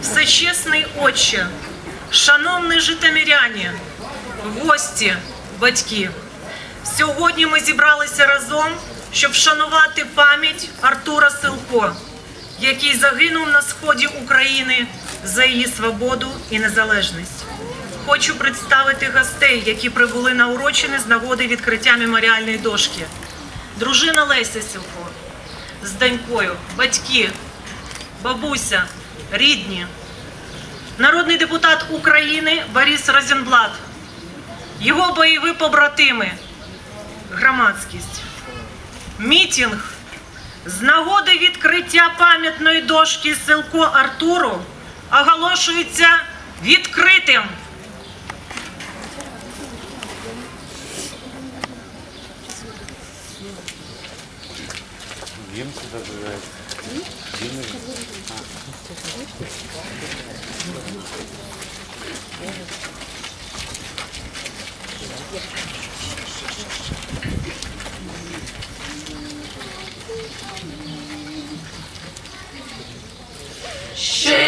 Всечесний отче, шановні житомиряні, гості, батьки. Сьогодні ми зібралися разом, Щоб вшанувати пам'ять Артура Силко, який загинув на сході України за її свободу і незалежність. Хочу представити гостей, які прибули на урочини з нагоди відкриття меморіальної дошки. Дружина Леся Силко з донькою, батьки, бабуся, рідні, народний депутат України Борис Розенблат, його бойові побратими, громадськість, мітінг з нагоди відкриття пам'ятної дошки Силко Артуру оголошується відкритим. Немцы зажигают. Димы. Shit!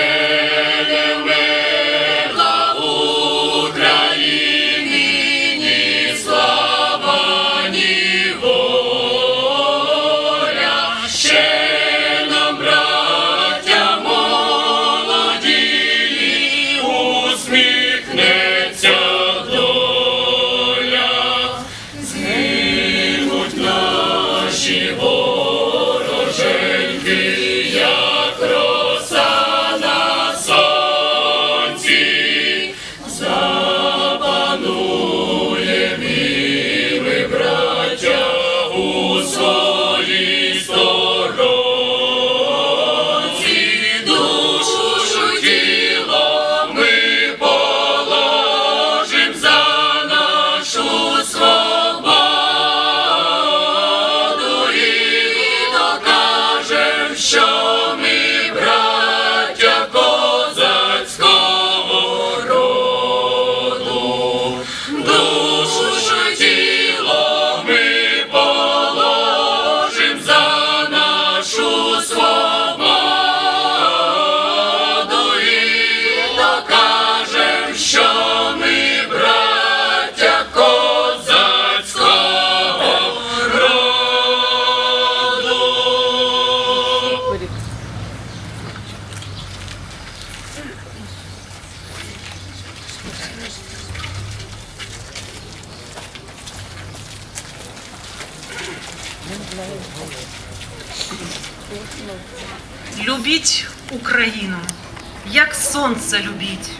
Любіть Україну, як сонце любіть,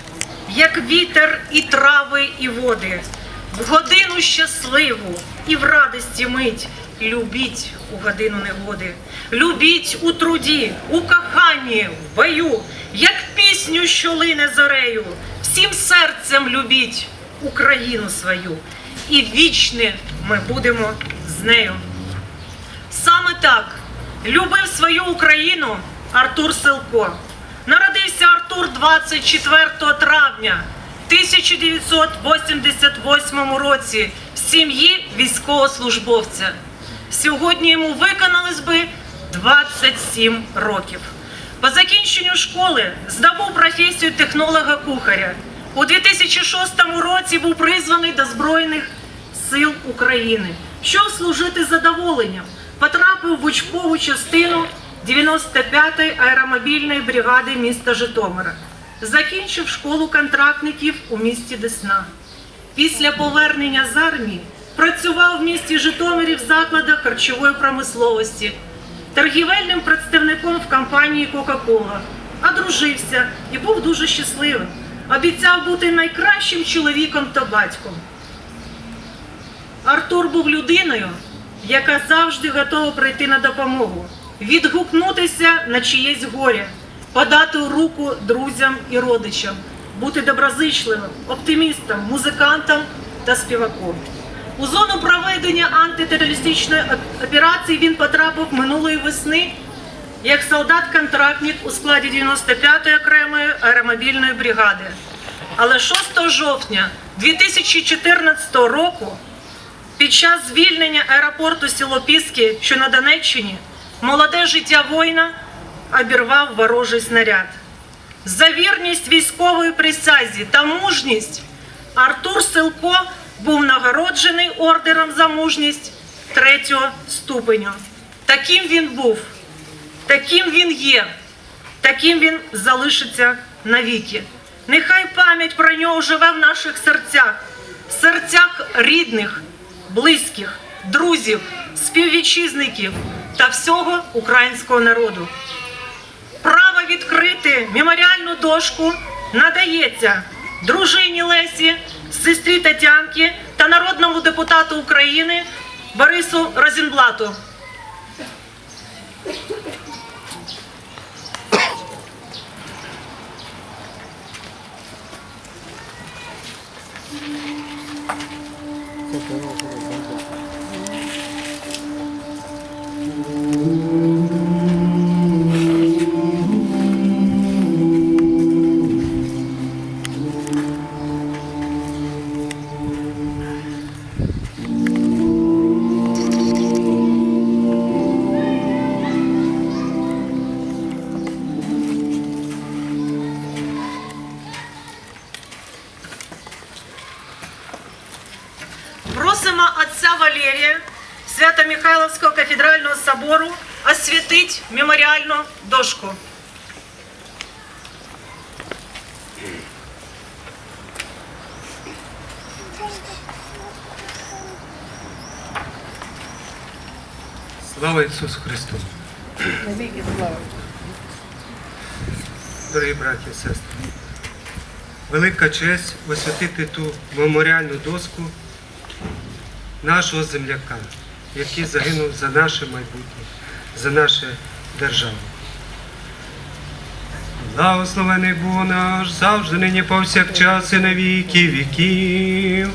як вітер і трави, і води, в годину щасливу і в радості мить. Любіть у годину негоди, любіть у труді, у коханні, в бою, як пісню, що лине зорею. Всім серцем любіть Україну свою, і вічне ми будемо з нею. Саме так любив свою Україну Артур Силко. Народився Артур 24 травня 1988 році в сім'ї військовослужбовця. Сьогодні йому виконалось би 27 років. По закінченню школи здобув професію технолога-кухаря. У 2006 році був призваний до Збройних сил України, щоб служити задоволенням. Потрапив в учбову частину 95-ї аеромобільної бригади міста Житомира. Закінчив школу контрактників у місті Десна. Після повернення з армії працював в місті Житомирі в закладах харчової промисловості, торгівельним представником в компанії Кока-Кола. Одружився і був дуже щасливим. Обіцяв бути найкращим чоловіком та батьком. Артур був людиною, яка завжди готова прийти на допомогу, відгукнутися на чиєсь горя, подати руку друзям і родичам, бути доброзичливим, оптимістом, музикантом та співаком. У зону проведення антитерористичної операції він потрапив минулої весни як солдат-контрактник у складі 95-ї окремої аеромобільної бригади. Але 6 жовтня 2014 року під час звільнення аеропорту село Піски, що на Донеччині, молоде життя воїна обірвав ворожий снаряд. За вірність військової присязі та мужність Артур Силко був нагороджений ордером за мужність третього ступеню. Таким він був, таким він є, таким він залишиться навіки. Нехай пам'ять про нього живе в наших серцях, серцях рідних, близьких, друзів, співвітчизників та всього українського народу. Право відкрити меморіальну дошку надається дружині Лесі, сестрі Тетянки та народному депутату України Борису Розенблату. Просимо отця Валерія Свято-Михайловського кафедрального собору освятить меморіальну дошку. Слава Ісусу Христу! Дорогі браті і сестри, велика честь освятити ту меморіальну доску нашого земляка, який загинув за наше майбутнє, за нашу державу. Благословений Бог наш, завжди нині повсякчас і на віки віків.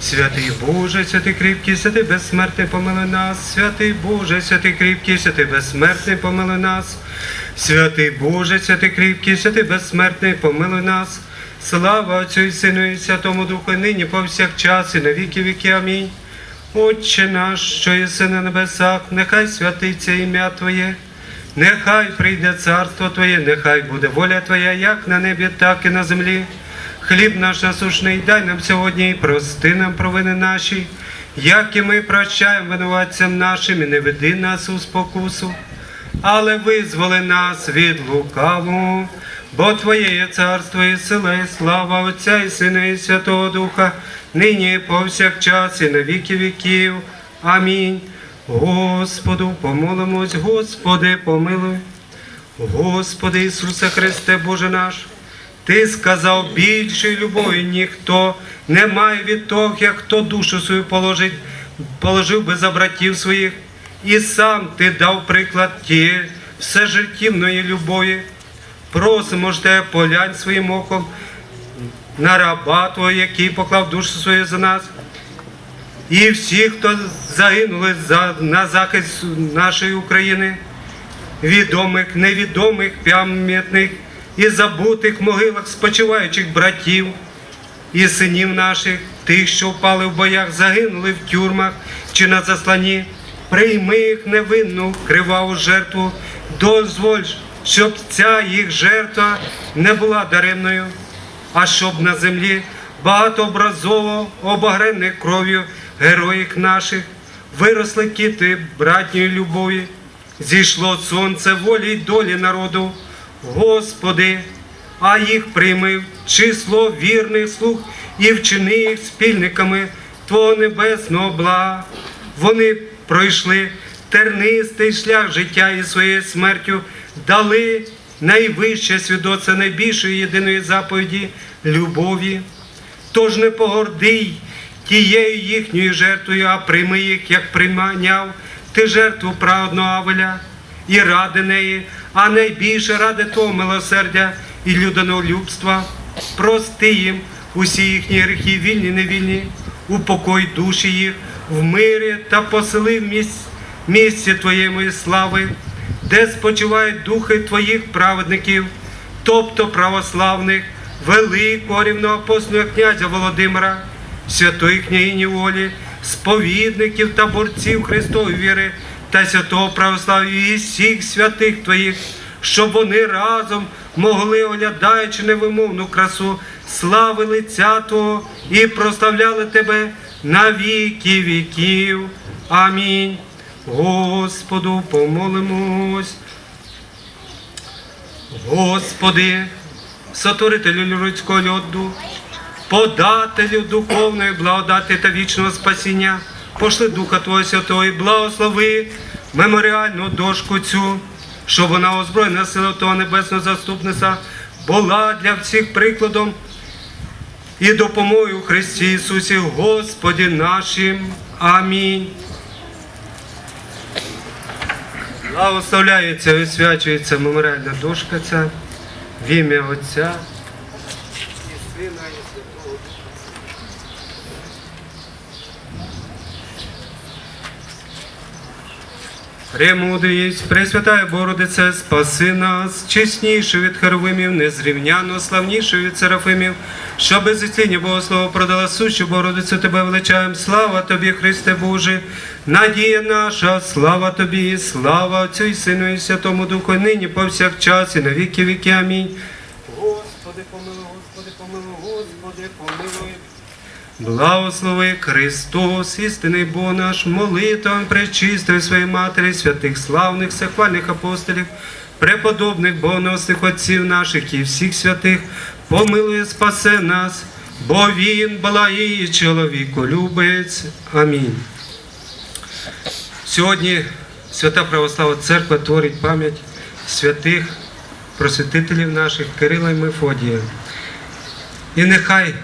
Святий Боже, святий кріпкий, святий безсмертний помили нас, святий Боже, святий кріпкий, святий безсмертний помили нас, святий Боже, святий кріпкий, святий безсмертний помили нас. Слава Отцю і Сину і Святому Духу, нині повсякчас і на віки віки. Амінь. Отче наш, що єси на небесах, нехай святиться ім'я Твоє. Нехай прийде царство Твоє, нехай буде воля Твоя, як на небі, так і на землі. Хліб наш насушний дай нам сьогодні і прости нам провини наші, як і ми прощаємо винуватцям нашим, і не веди нас у спокусу, але визволи нас від лукавого, бо Твоє є царство і сила, і слава Отця і Сина, і Святого Духа, нині повсякчас, і на віки віків. Амінь. Господу помолимось, Господи, помилуй. Господи Ісусе Христе, Боже наш, Ти сказав більшої любові ніхто не має від того, як хто душу свою положить, положив би за братів своїх, і сам ти дав приклад тієї всежиттівної любові. Просимо ж тебе, полянь своїм оком на раба Твого, який поклав душу свою за нас. І всі, хто загинули за, на захист нашої України, відомих, невідомих, пам'ятних і забутих могилах спочиваючих братів і синів наших, тих, що впали в боях, загинули в тюрмах чи на засланні. Прийми їх невинну криваву жертву, дозволь, щоб ця їх жертва не була даремною, а щоб на землі багатообразово обогрених кров'ю героїв наших виросли кіти братньої любові, зійшло сонце волі й долі народу, Господи, а їх прийми число вірних слуг і вчини їх спільниками Твого небесного блага. Вони пройшли тернистий шлях життя і своєю смертю дали найвище свідоцтво найбільшої єдиної заповіді любові. Тож не погордий тією їхньою жертвою, а прийми їх, як прийняв ти жертву праведного Авеля і ради неї, а найбільше ради того милосердя і людинолюбства. Прости їм усі їхні гріхи, вільні, невільні, упокой душі їх, в мирі та посели в місць, місці Твоєї слави, де спочивають духи Твоїх праведників, тобто православних, великого рівноапостольного князя Володимира, святої княгині Волі, сповідників та борців Христової віри та святого православ'я і всіх святих Твоїх, щоб вони разом могли, оглядаючи невимовну красу, слави лиця Твого і прославляли Тебе на віки віків. Амінь. Господу помолимось. Господи, сотворителю людського льоду, подателю духовної благодаті та вічного спасіння, пошли Духа Твого Святого і благослови меморіальну дошку цю, щоб вона озброєна сила того небесного заступниця була для всіх прикладом і допомогою Христі Ісусі, Господі нашим. Амінь. Благословляється і освячується меморіальна дошка ця в ім'я Отця і Сина, і Святого Духа. Премудрість, Пресвятая Богородице, спаси нас, чесніше від херовимів, незрівняно славніше від серафимів, що без зіціння Богослова продала сущу Богородицю Тебе величаєм. Слава Тобі, Христе Боже, надія наша, слава Тобі, слава Отцю і Сину і Святому Духу, нині повсякчас і на віки віки. Амінь. Господи, помилуй, Господи, помилуй, Господи, помилуй. Благослови Христос, істинний Бог наш, молитвам пречистої своєї Матері, святих славних, всехвальних апостолів, преподобних богоносних отців наших і всіх святих, помилує, спасе нас, бо Він благий чоловіку любець. Амінь. Сьогодні Свята Православна Церква творить пам'ять святих просвятителів наших Кирила і Мефодія. І нехай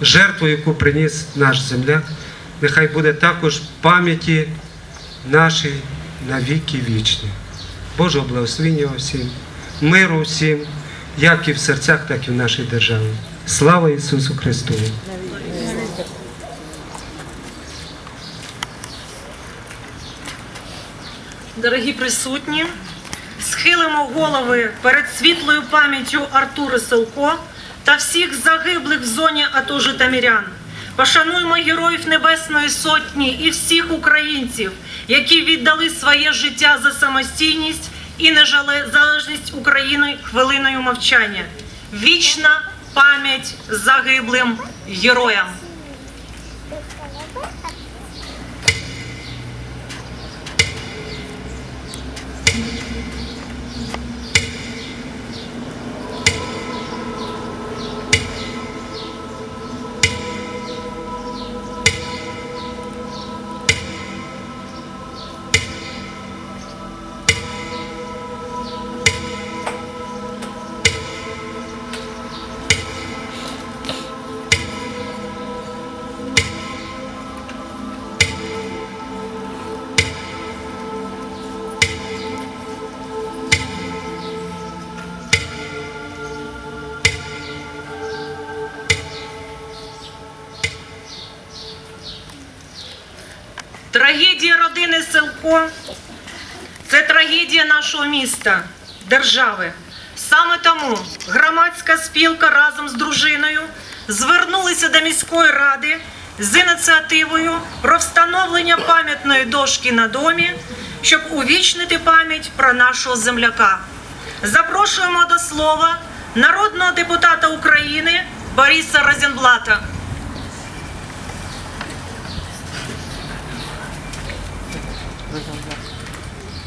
жертву, яку приніс наш земляк, нехай буде також пам'яті нашій на віки вічні. Божого благословення всім, миру всім, як і в серцях, так і в нашій державі. Слава Ісусу Христу! Дорогі присутні, схилимо голови перед світлою пам'яттю Артура Селко та всіх загиблих в зоні АТО Житомирян. Пошануємо героїв Небесної Сотні і всіх українців, які віддали своє життя за самостійність і незалежність України хвилиною мовчання. Вічна пам'ять загиблим героям. Міста, держави. Саме тому громадська спілка разом з дружиною звернулися до міської ради з ініціативою про встановлення пам'ятної дошки на домі, щоб увічнити пам'ять про нашого земляка. Запрошуємо до слова народного депутата України Бориса Розенблата.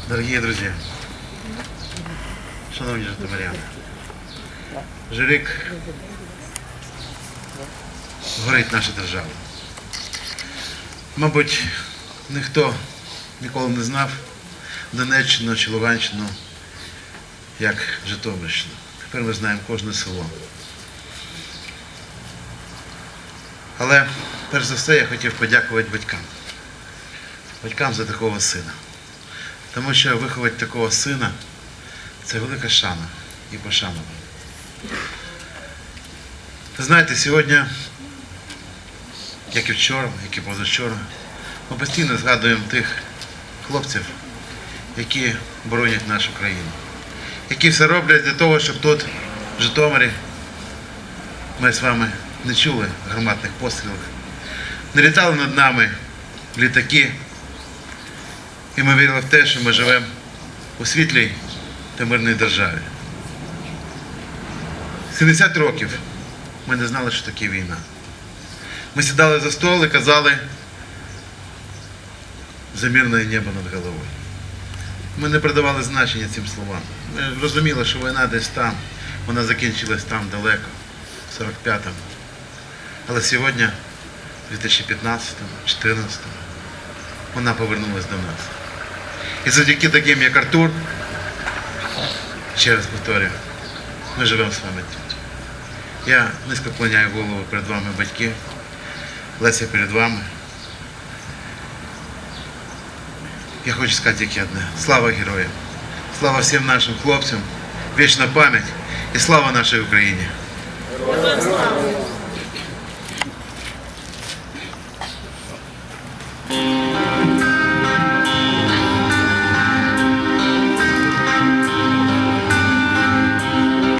Дорогие друзья, шановні житомиряни, вже рік горить наша держава. Мабуть, ніхто ніколи не знав Донеччину чи Луганщину як Житомирщину. Тепер ми знаємо кожне село. Але перш за все я хотів подякувати батькам. Батькам за такого сина. Тому що виховати такого сина це велика шана і пошана. Ви знаєте, сьогодні як і вчора, як і позавчора, ми постійно згадуємо тих хлопців, які боронять нашу країну, які все роблять для того, щоб тут, в Житомирі, ми з вами не чули гарматних пострілів, не літали над нами літаки, і ми вірили в те, що ми живемо у світлій та мирній державі. 70 років ми не знали, що таке війна. Ми сідали за стол і казали за мирне небо над головою. Ми не придавали значення цим словам. Ми розуміли, що війна десь там, вона закінчилась там далеко, в 45-му. Але сьогодні, в 2015-му, 2014 вона повернулась до нас. І завдяки таким, як Артур, ще раз повторюю, ми живемо з вами тут. Я низько клоняю голову перед вами, батьки. Леся перед вами. Я хочу сказати тільки одне. Слава героям! Слава всім нашим хлопцям, вічна пам'ять і слава нашій Україні!